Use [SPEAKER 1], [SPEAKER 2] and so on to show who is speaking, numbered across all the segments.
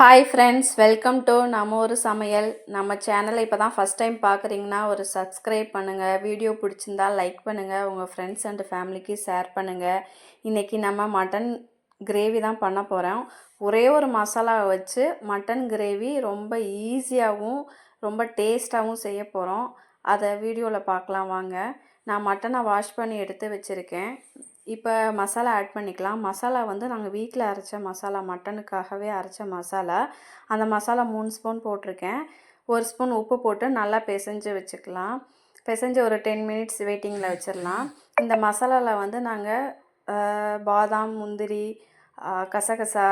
[SPEAKER 1] Hi friends welcome to நம்ம ஒரு சமையல். நம்ம சேனலை இப்போ தான் ஃபஸ்ட் டைம் பார்க்குறீங்கன்னா ஒரு சப்ஸ்கிரைப் பண்ணுங்கள் வீடியோ பிடிச்சிருந்தா லைக் பண்ணுங்கள் உங்கள் ஃப்ரெண்ட்ஸ் அண்ட் ஃபேமிலிக்கு ஷேர் பண்ணுங்கள் இன்றைக்கி நம்ம மட்டன் கிரேவி தான் பண்ண போகிறோம் ஒரே ஒரு மசாலா வச்சு மட்டன் கிரேவி ரொம்ப ஈஸியாகவும் ரொம்ப டேஸ்ட்டாகவும் செய்ய போகிறோம் அதை வீடியோவில் பார்க்கலாம் வாங்க. நான் மட்டனை வாஷ் பண்ணி எடுத்து வச்சுருக்கேன். இப்போ மசாலா ஆட் பண்ணிக்கலாம். மசாலா வந்து நாங்கள் வீட்டில் அரைச்ச மசாலா மட்டனுக்காகவே அரைச்ச மசாலா அந்த மசாலா மூணு ஸ்பூன் போட்டிருக்கேன். ஒரு ஸ்பூன் உப்பு போட்டு நல்லா பிசைஞ்சு வச்சுக்கலாம். பிசைஞ்சு ஒரு டென் மினிட்ஸ் வெயிட்டிங்கில் வச்சிடலாம் இந்த மசாலாவில் வந்து நாங்கள் பாதாம் முந்திரி கசகசா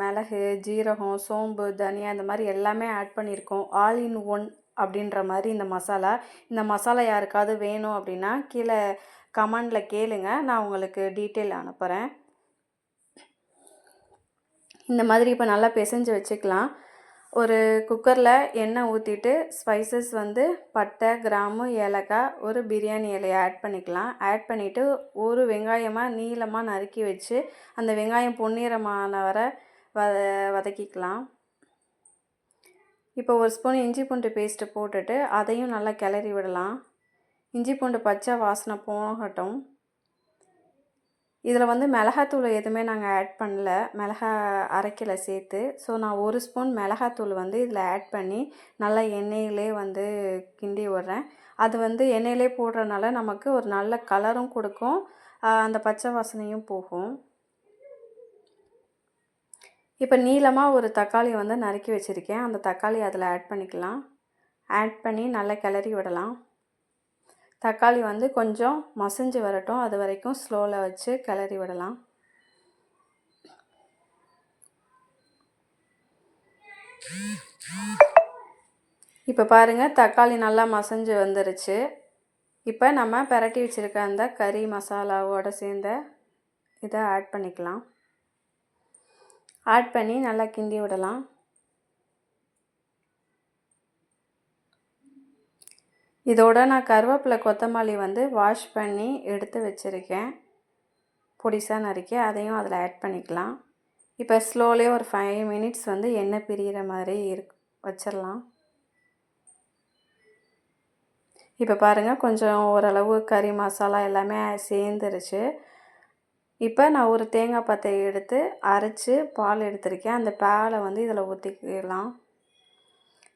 [SPEAKER 1] மிளகு ஜீரகம் சோம்பு தனியா இந்த மாதிரி எல்லாமே ஆட் பண்ணியிருக்கோம் ஆல் இன் ஒன் அப்படின்ற மாதிரி இந்த மசாலா. இந்த மசாலா யாருக்காவது வேணும் அப்படின்னா கீழே கமெண்டில் கேளுங்க. நான் உங்களுக்கு டீட்டெயில் அனுப்புகிறேன் இந்த மாதிரி இப்போ நல்லா பிசைஞ்சு வச்சுக்கலாம். ஒரு குக்கரில் எண்ணெய் ஊற்றிட்டு ஸ்பைசஸ் வந்து பட்டை கிராம்பு ஏலக்காய் ஒரு பிரியாணி இலையை ஆட் பண்ணிக்கலாம். ஆட் பண்ணிவிட்டு ஒரு வெங்காயமாக நீளமாக நறுக்கி வச்சு அந்த வெங்காயம் பொன்னிறமான வரை வ வதக்கிக்கலாம். இப்போ ஒரு ஸ்பூன் இஞ்சி பூண்டு பேஸ்ட்டு போட்டுட்டு அதையும் நல்லா கிளறி விடலாம். இஞ்சி பூண்டு பச்சை வாசனை போகட்டும். இதில் வந்து மிளகாத்தூள் எதுவுமே நாங்கள் ஆட் பண்ணல. மிளகா அரைக்கலை சேர்த்து. ஸோ நான் ஒரு ஸ்பூன் மிளகாத்தூள் வந்து இதில் ஆட் பண்ணி நல்லா எண்ணெயிலே வந்து கிண்டி விடுறேன். அது வந்து எண்ணெயிலே போடுறனால நமக்கு ஒரு நல்ல கலரும் கொடுக்கும். அந்த பச்சை வாசனையும் போகும். இப்போ நீளமாக ஒரு தக்காளி வந்து நறுக்கி வச்சுருக்கேன். அந்த தக்காளி அதில் ஆட் பண்ணிக்கலாம். ஆட் பண்ணி நல்லா கிளறி விடலாம். தக்காளி வந்து கொஞ்சம் மசிஞ்சு வரட்டும். அது வரைக்கும் ஸ்லோவில் வச்சு கிளறி விடலாம். இப்போ பாருங்கள் தக்காளி நல்லா மசஞ்சு வந்துருச்சு. இப்போ நம்ம பிரட்டி வச்சுருக்க அந்த கறி மசாலாவோடு சேர்ந்த இதை ஆட் பண்ணிக்கலாம். ஆட் பண்ணி நல்லா கிண்டி விடலாம். இதோட நான் கருவேப்பிலை கொத்தமல்லி வந்து வாஷ் பண்ணி எடுத்து வச்சுருக்கேன். பொடிசாக நறுக்கி அதையும் அதில் ஆட் பண்ணிக்கலாம். இப்போ ஸ்லோலே ஒரு ஃபைவ் மினிட்ஸ் வந்து எண்ணெய் பிரிகிற மாதிரி இருக் வச்சிடலாம் இப்போ பாருங்கள் கொஞ்சம் ஓரளவு கறி மசாலா எல்லாமே சேர்ந்துருச்சு. இப்போ நான் ஒரு தேங்காய் பத்தை எடுத்து அரைச்சி பால் எடுத்திருக்கேன். அந்த பாலை வந்து இதில் ஊற்றிக்கலாம்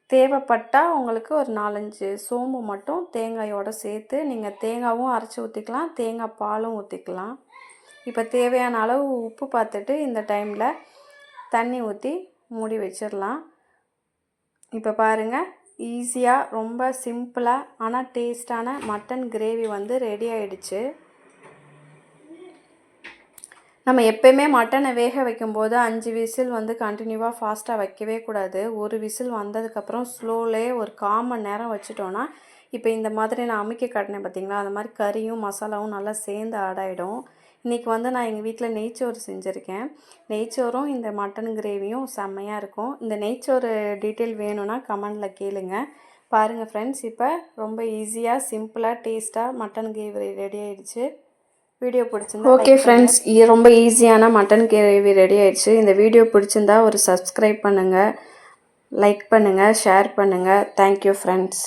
[SPEAKER 1] தேவைப்பட்டால் உங்களுக்கு ஒரு நாலஞ்சு சோம்பு மட்டும் தேங்காயோடு சேர்த்து நீங்கள் தேங்காவும் அரைச்சி ஊற்றிக்கலாம் தேங்காய் பாலும் ஊற்றிக்கலாம் இப்போ தேவையான அளவு உப்பு பார்த்துட்டு இந்த டைமில் தண்ணி ஊற்றி மூடி வச்சிடலாம். இப்போ பாருங்கள் ஈஸியாக ரொம்ப சிம்பிளாக ஆனால் டேஸ்டான மட்டன் கிரேவி வந்து ரெடி ஆயிடுச்சு. நம்ம எப்பயுமே மட்டனை வேக வைக்கும்போது அஞ்சு விசில் வந்து கண்டினியூவாக ஃபாஸ்ட்டாக வைக்கவே கூடாது. ஒரு விசில் வந்ததுக்கப்புறம் ஸ்லோலே ஒரு கால் மணி நேரம் வச்சுட்டோன்னா இப்போ இந்த மாதிரி நான் அமுக்கி காட்டினேன் பார்த்தீங்களா அந்த மாதிரி கறியும் மசாலாவும் நல்லா சேர்ந்து ஆடாயிடும் இன்றைக்கி வந்து நான் எங்கள் வீட்டில் நெய்ச்சோறு செஞ்சுருக்கேன். நெய்ச்சோறும் இந்த மட்டன் கிரேவியும் செம்மையாக இருக்கும். இந்த நெய்ச்சோறு டீட்டெயில் வேணும்னா கமெண்டில் கேளுங்க. பாருங்கள் ஃப்ரெண்ட்ஸ் இப்போ ரொம்ப ஈஸியாக சிம்பிளாக டேஸ்ட்டாக மட்டன் கிரேவி ரெடி ஆயிடுச்சு. வீடியோ பிடிச்சிருந்தா ஓகே ஃப்ரெண்ட்ஸ் ரொம்ப ஈஸியான மட்டன் கிரேவி ரெடி ஆயிடுச்சு. இந்த வீடியோ பிடிச்சிருந்தா ஒரு சப்ஸ்கிரைப் பண்ணுங்கள் லைக் பண்ணுங்கள் ஷேர் பண்ணுங்கள் தேங்க்யூ ஃப்ரெண்ட்ஸ்